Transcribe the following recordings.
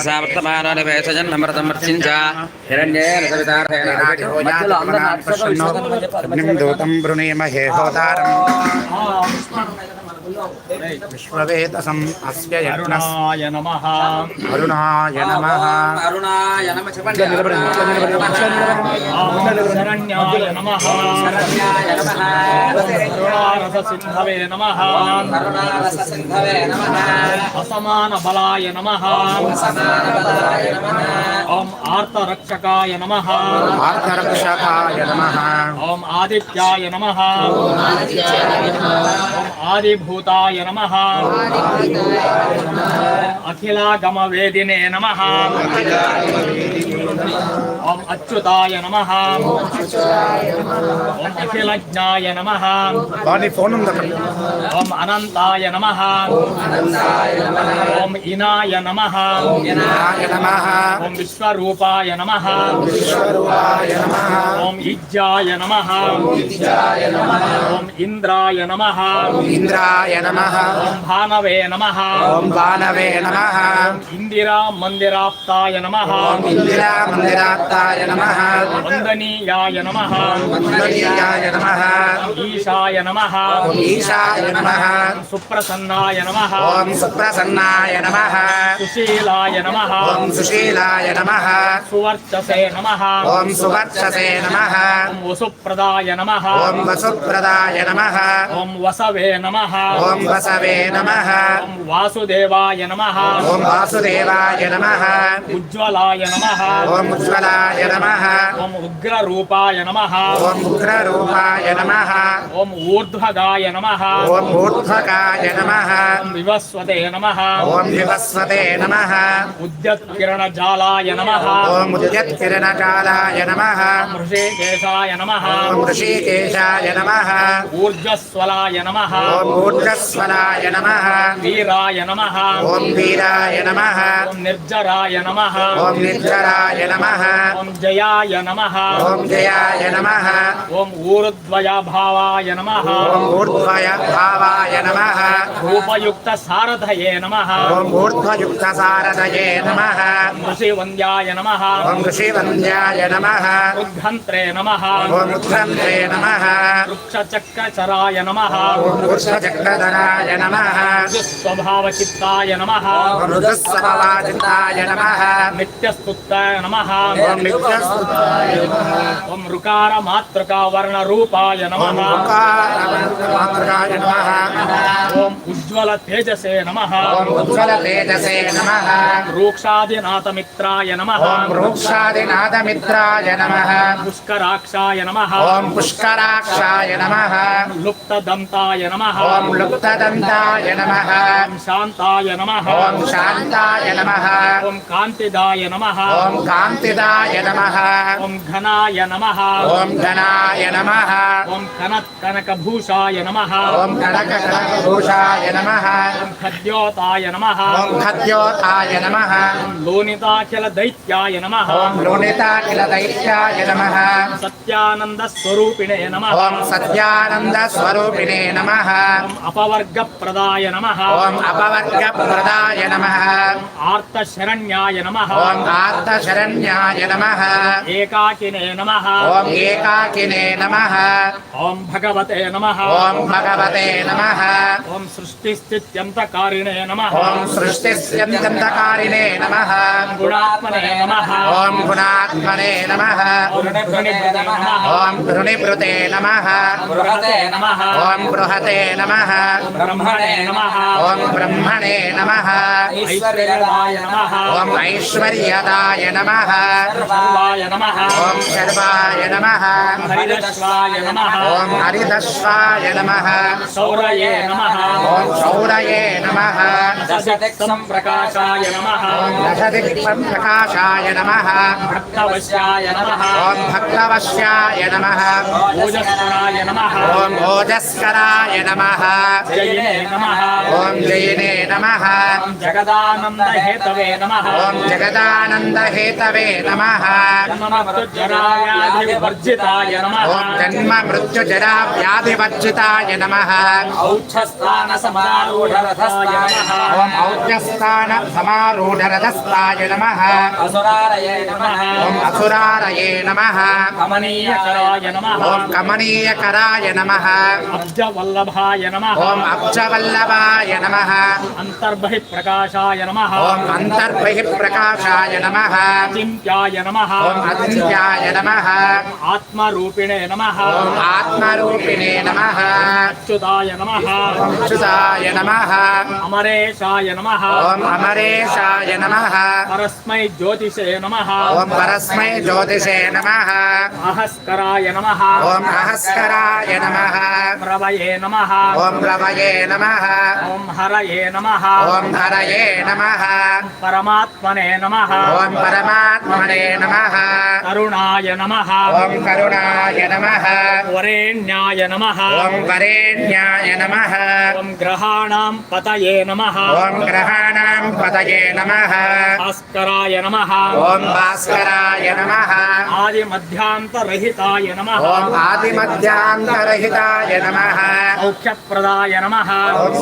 సావర్తమానో నివేశజన్నమృతం మర్చించ హిరణ్యేన సవితార్థేన మధ్యలో. నిం దూతం వృణీమహే హోతారం విశ్వవేదసం అస్య అరుణాయ నమ. అరుణాయ నమః అరుణాయ నమ చెప్పండి శరణ్యాయ నమ. శరణ్యాయ నమః. కరుణారస సింధవే నమ. కరుణారస సింధవే నమః. అసమాన బలాయ నమ. ఓం ఆర్తరక్షకాయ నమ. ఆర్ధరక్షకాయ నమః। ఓం ఆదిత్యాయ నమ. ఓం ఆదిభూతాయ నమ. అఖిలాగమ వేదినే నమ. ఓం అచ్యుతాయ నమ. ఓం అఖిలజ్ఞాయ నమ. ఓం అనంతాయ నమ. ఓం ఇనాయ నమ. ఓం విశ్వరూపాయ నమః. ఓం ఇజ్జాయ నమ. ఓం ఇంద్రాయ నమ. ఇంద్రాయ నమః ఓం భానవే నమ ఓం బాణవే నమః ఇందిరా మందిరాప్తాయ నమ ఇందిరా మందిరాత్తాయ నమః వందనీయాయ నమ వందనీయాయ నమః ఈశాయ నమ ఈశాయ నమః సుప్రసన్నాయ నమ ఓం సుప్రసన్నాయ నమః సుశీలాయ నమ ఓం సుశీలాయ నమః సువర్చసే నమ ఓం సువర్చసే నమః ఓం వసుప్రదాయ నమ ఓం వసుప్రదాయ నమః ఓం వసవే నమ ఓం వసవే నమః వాసుదేవాయ నమ ఓం వాసుదేవాయ నమః ఉజ్వలాయ నమ ఓం ఉజ్వలాయ నమః ఓం ఉగ్రరూపాయ నమ ఓం ఉగ్రరూపాయ నమః ఓం ఊర్ధ్వగాయ నమ ఓం ఊర్ధ్వకాయ నమః ఓం వివస్వతే నమ ఓం వివస్వతే నమః నమ ఓం ఉద్యత్కిరణకాలాయ నమః ఓం ఋషికేశాయ నమః ఊర్జస్వలాయ నమ ఊర్ధ్వస్వలాయ నమః వీరాయ నమ వీరాయ నమః ఓం నిర్జరాయ నమ ఓం నిర్జరాయ నమః ఓం జయాయ నమ ఓం జయాయ నమః ఓం ఊరుద్వయభావాయ నమ ఓం ఊర్ధ్వయ భావాయ నమః రూపయుక్త సారథయే నమ ఓం ఊర్ధ్వయుక్త సారథయే నమః ఋషివంద్యాయ నమ ఓం ఋషివంద్యాయ నమః ఉద్ఘంత్రే నమ ఓం ఉద్ధ్రంత్రే నమః వృక్షచక్రచరాయ నమ ఓం వృక్షచక్రధరాయ నమః స్వభావచిత్తాయ నమ ఓం రుద్రస్వభావాజితాయ నమః నిత్యస్తుత్తాయ నమ ఓం నిత్యస్తుతాయ ఓం రుకార మాతృకా వర్ణ రూపాయ నమ ఓం ఓంకారమాతృకాయ నమః ఓం ఉజ్వల తేజసే నమ ఓం ఉజ్వల తేజసే నమః రూక్షాదినాథమిత్రాయ నమ ఓం వృక్షాదినాథమిత్రాయ నమః పుష్కరాక్షాయ నమ ఓం పుష్కరాక్షాయ నమః లుప్తదంతాయ నమ ఓం లుప్తదంతాయ నమః ఓం శాంతాయ నమ ఓం శాంతాయ నమః ఓం కాంతిదాయ నమ ఓం కాంతిదాయ నమః ఓం ఘనాయ నమ ఓం గణాయ నమః ఓం కనత్ కనకభూషాయ నమ ఓం కనక కనకభూషాయ నమః ఓం ఖద్యోతాయ నమ ఓం ఖద్యోతాయ నమః లోనితాఖిల దైత్యాయ నమ ఓం లోనితాఖిల దైత్యాయ నమః సత్యానంద స్వరూపిణే నమ ఓం అపవర్గ ప్రదాయ నమ ఓం అపవర్గ ప్రదాయ నమః ఆర్త శరణ్యాయ నమ ఓం ఆర్త శరణ్యాయ నమః ఏకాకినే నమ ఓం ఏకాకినే నమః ఓం భగవతే నమ ఓం భగవతే నమః ఓం సృష్టిస్థిత్యంతకారిణే నమ ఓం సృష్టిస్యంతకారిణే నమః గుణాత్మనే నమ ఓం గుణాత్మనే నమః ఓం ధృణిభృతే నమః బృహతే నమః ఓం బృహతే నమః బ్రహ్మణే నమ ఓం బ్రహ్మణే నమః ఓం ఐశ్వర్యదాయ నమః ఓం శర్వాయ నమః ఓం హరిదశ్వాయ నమః సౌరయే నమ ఓం శౌరయే నమః సంప్రకాశాయ నమ దశదిక్పం ప్రకాశాయ నమః భక్తవశ్యాయ నమ ఓం భక్తవశ్యాయ నమః ఓం ఓజస్కరాయ నమ ఓం జయనే నమ జగదానంద హేతవే నమ ఓం జగదానంద హేతవే నమ ఓం జన్మ మృత్యు జరా వ్యాధి వర్జితాయ నమ ఔక్షస్థాన ఓం ఔక్షస్థాన సమారూఢరథస్థాయ నమ ఓం అసురారయే నమ కమనీయకరాయ నమ ఓం కమనీయకరాయ నమ అబ్జవల్లభాయ నమ ఓం అబ్జవల్లభాయ నమ అంతర్బహి ప్రకాశాయ నమ ఓం అంతర్బహి ప్రకాశాయ నమ అచింత్యాయ నమ ఓం అచింత్యాయ నమ ఆత్మరూపిణే నమ ఓం ఆత్మరూపిణే నమ అచ్యుతాయ నమ అచ్యుతాయ నమ అమరేశాయ నమ ఓం అమరేశాయ నమ పరస్మై జ్యోతిషే నమ ఓం పరస్మై జ్యోతిషే నమ అహస్కరాయ నమ ఓం అహస్కరాయ నమ ప్రవయే నమ ఓం రవయే నమ ఓం హరయే నమ ఓం హరయే నమ పరమాత్మనే నమ ఓం పరమాత్మనే నమ కరుణాయ నమ ఓం కరుణాయ నమ వరేణ్యాయ నమ ఓం వరేణ్యాయ నమ ఓం గ్రహాణాం పతయే నమ ఓం గ్రహాణాం పతయే నమ భాస్కరాయ నమ ఓం భాస్కరాయ నమ ఆది మధ్యాంతరహితాయ నమ ఓం ఆదిమధ్యాంతరహితాయ నమ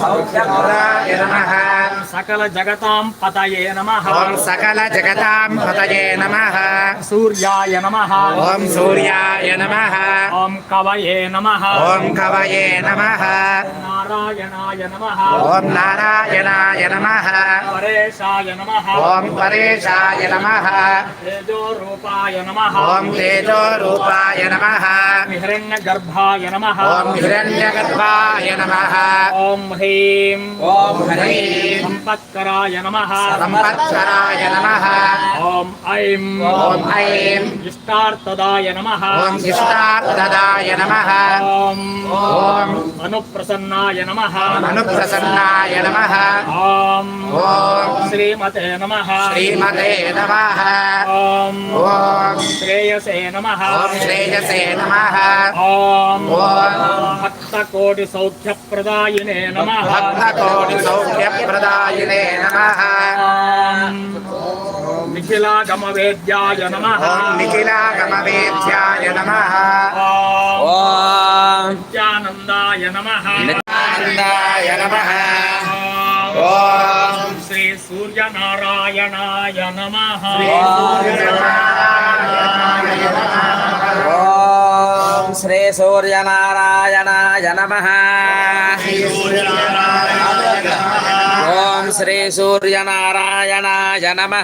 సౌఖ్యప్రదాయ నమ. సకల జగతాం పతయే నమ. సకల జగతాం పతయే నమ. సూర్యాయ నమ. ఓం సూర్యాయ నమ. ఓం కవయే నమ. ఓం కవయే నమ. నారాయణాయ నమ. ఓం నారాయణాయ నమ. పరేశాయ నమ. ఓం పరేశాయ నమ. తేజోరూపాయ నమ. ఓం తేజోరూపాయ నమ. హిరణ్య గర్భాయ నమ ఓం హిరణ్యగర్భాయ నమ ఓం హ్రీం ఓం హ్రీం సంపత్కరాయ నమ సంవత్సరాయ నమ ఓం ఐం ఓం ఐం ఇష్టార్థదాయ నమ ఓం ఇష్టార్థదాయ నమ ఓం ఓం అనుప్రసన్నాయ నమ అనుప్రసన్నాయ నమ ఓం ఓం శ్రీమతే నమ శ్రీమతే నమ ఓం ఓం శ్రేయసే నమ ఓం శ్రేయసే నమ ఓం ఓం భక్తకోటి సౌఖ్యప్రదాయినే నమ భక్తకోటి సౌఖ్యప్రదాయినే నమ నిఖిలాగమవేద్యాయ నమ ఓం నిఖిలాగమవేద్యాయ నమ ఓం నిత్యానందాయ నమ నిత్యానందాయ నమ ఓం శ్రీ సూర్యనారాయణాయ నమ ఓం శ్రీ సూర్యనారాయణాయ నమ. ఓం శ్రీ సూర్యనారాయణాయ నమ.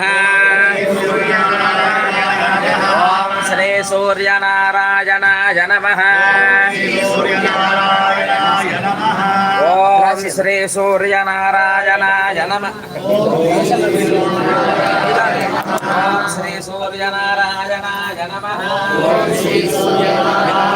ఓం శ్రీ సూర్యనారాయణాయ నమ. ఓం శ్రీ సూర్యనారాయణాయ నమ. ఓం శ్రీ సూర్యనారాయణాయ నమ. జపాకుసుమ సంకాశం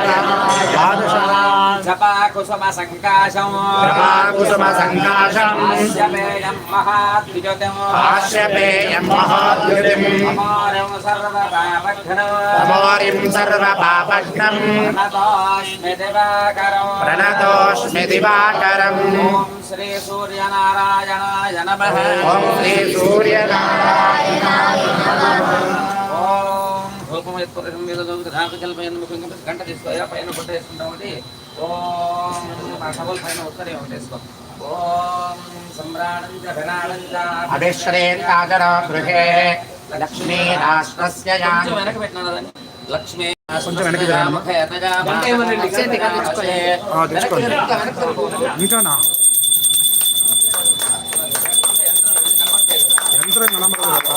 ఆశ్యపేయం మహాద్విజతం ఆశ్యపేయం మహాద్యుతిం అమోరం సర్వపాపఘ్నం తమోరిం సర్వపాపఘ్నం ప్రణతోస్మి దివాకరం ప్రణతోస్మి దివాకరం ఓం శ్రీ సూర్యనారాయణాయ నమః ఓం శ్రీ సూర్యనారాయణ ఓం గంట తీసుకోయా? పైన గుడ్డ వేసుకుంటామని ఓం ఆ సభల పైన ఉత్తరే ఒకటేసుకో ఓం సమ్రాణం అభిశ్రేతాగర గృహే లక్ష్మీ రాష్ట్రస్య వెనక పెట్టినా లక్ష్మీ కొంచెం వెనక్కి తెచ్చుకోండి. ఇంకానా? యంత్రం కనబడదు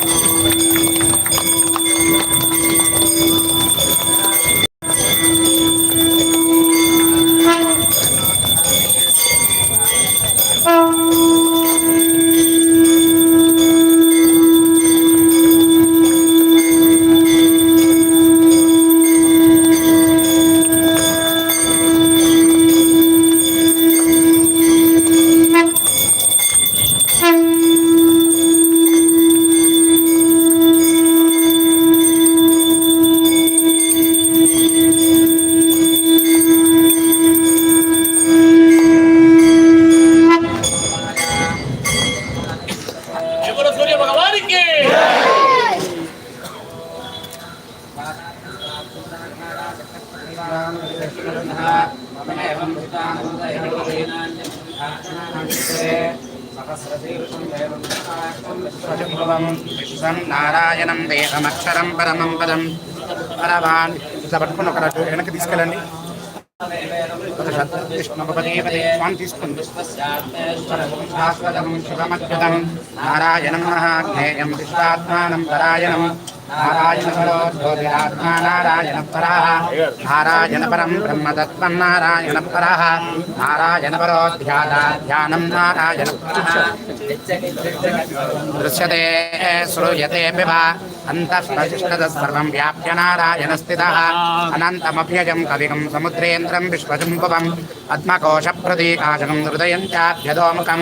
నారాయణం దేహమక్షరం పరమం పదం. పరవాన్ ఇట్లా పట్టుకుని ఒక వెనక్కి తీసుకెళ్ళండి. ఒక శ్రద్ధ విష్ణుపదే పదే స్వామి తీసుకోండి శాశ్వతం శివమద్భుతం నారాయణం మహాజ్ఞేయం విశ్వాత్మానం పరాయణం నారాయణ పరో జ్యోతిరాత్మా నారాయణ పరా నారాయణ పరం బ్రహ్మతత్వం నారాయణ పరా నారాయణ పరో ధ్యానా ధ్యానం నారాయణ పరః. దృశ్యతే పద్మకోశ హృదయం చాభ్యదోముఖం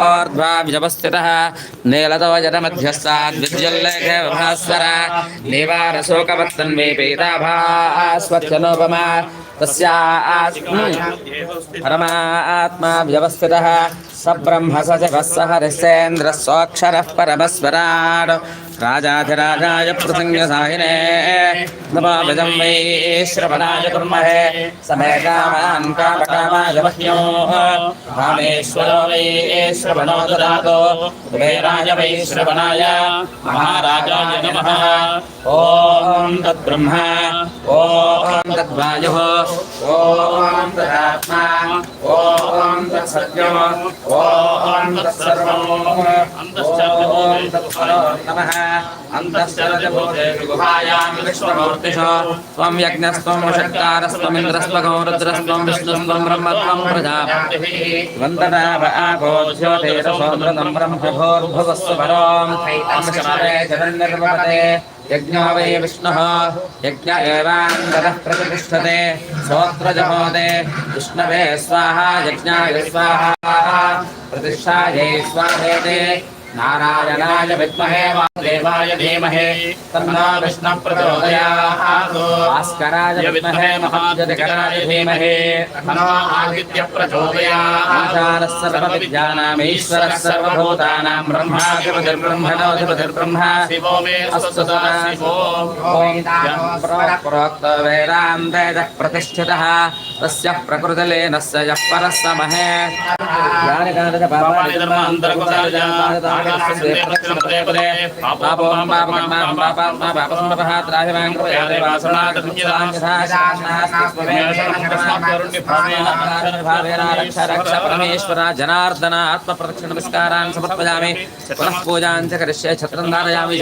ऊर्ध्वाभिजपस्थितः नीलतवजनमध्यस्तात् विद्युल्लेखभास्वर निवारशोकवत्तन्मे पीताभास्वच्छनोपमा तस्या हम्म। परमात्मा व्यवस्थितः सब्रह्म ब्रह्म स शिवः स हरिश्चेन्द्रः सोऽक्षरः परमस्वराड् राजाधिराजाय प्रसङ्गसाहिने नमाभिजं वै श्रवणाय कुर्महे। समे कामकामाय मह्योः रामेश्वरो वै श्रवणो ददातु। कुबेराय वै श्रवणाय। महाराजाय नमः। ॐ तद्ब्रह्म। ॐ तद्वायुः। ॐ तदात्मा। ॐ तत्सत्यम् తదాత్మా ఓం తత్సత్యో ఓం తత్సర్వం ఓం తత్పరో నమః అంతశ్చరజభూతే గుహాయాం విశ్వమూర్తిషు త్వం యజ్ఞస్త్వం షట్కారస్త్వమింద్రస్త్వగో రుద్రస్త్వం यज्ञो वै विष्णुः यज्ञ एवाङ्गदः प्रतिष्ठते सोऽत्रजहोदे विष्णवे स्वाहा यज्ञाय स्वाहा प्रतिष्ठायै स्वाहेते नारायणाय विद्महे वासुदेवाय धीमहि तन्नो विष्णुः प्रचोदयात् भास्कराय विद्महे महाजनकराय धीमहि तन्नो आदित्यः प्रचोदयात् आचारः सर्वविद्यानामीश्वरः सर्वभूतानां ब्रह्माधिपतिर्ब्रह्मणोऽधिपतिर्ब्रह्म शिवो मे अस्तु शिवो प्रोक्त वेदान्तेजः प्रतिष्ठितः तस्य प्रकृतिलीनस्य यः परः स जनार्दनात्मप्रदक्षिणमस्कारान् समर्पयामि पुनः पूजां च करिष्ये छत्रं धारयामि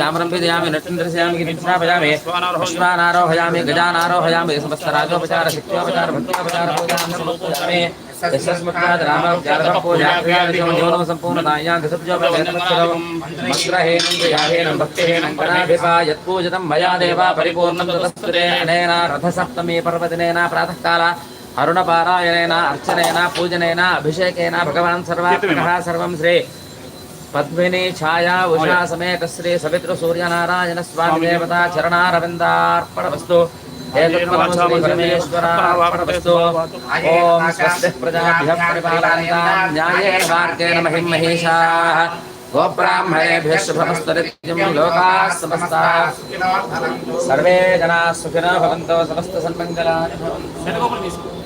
पूजां समर्पयामि यशस्मत्यात् रामोपचारः पूजाक्रियाविधियोनो सम्पूर्णतायां दशब्जोपवेदमक्षरं मन्त्रहीनं क्रियाहीनं भक्तिहीनं गणाधिपा यत्पूजितं मया देवा परिपूर्णं ततस्तुते अनेन रथसप्तमी पर्वदिनेन प्रातःकाल अरुणपारायणेन अर्चनेन पूजनेन अभिषेकेन भगवान् सर्वात्मकः सर्वं श्री पद्मिनी छाया उषा समेत श्री सवितृ सूर्यनारायण स्वामी देवता चरणारविन्दार्पणवस्तु एतत्फलं श्री परमेश्वरार्पणवस्तु ॐ स्वस्तिः प्रजाभ्यः परिपालयन्तां न्यायेन मार्गेण महिं महिषाः गोब्राह्मणेभ्यः शुभमस्तरित्यं लोकाः समस्ताः। सर्वे जनाः सुखिनो भवन्तु समस्तसन्मङ्गलानि भवन्तु।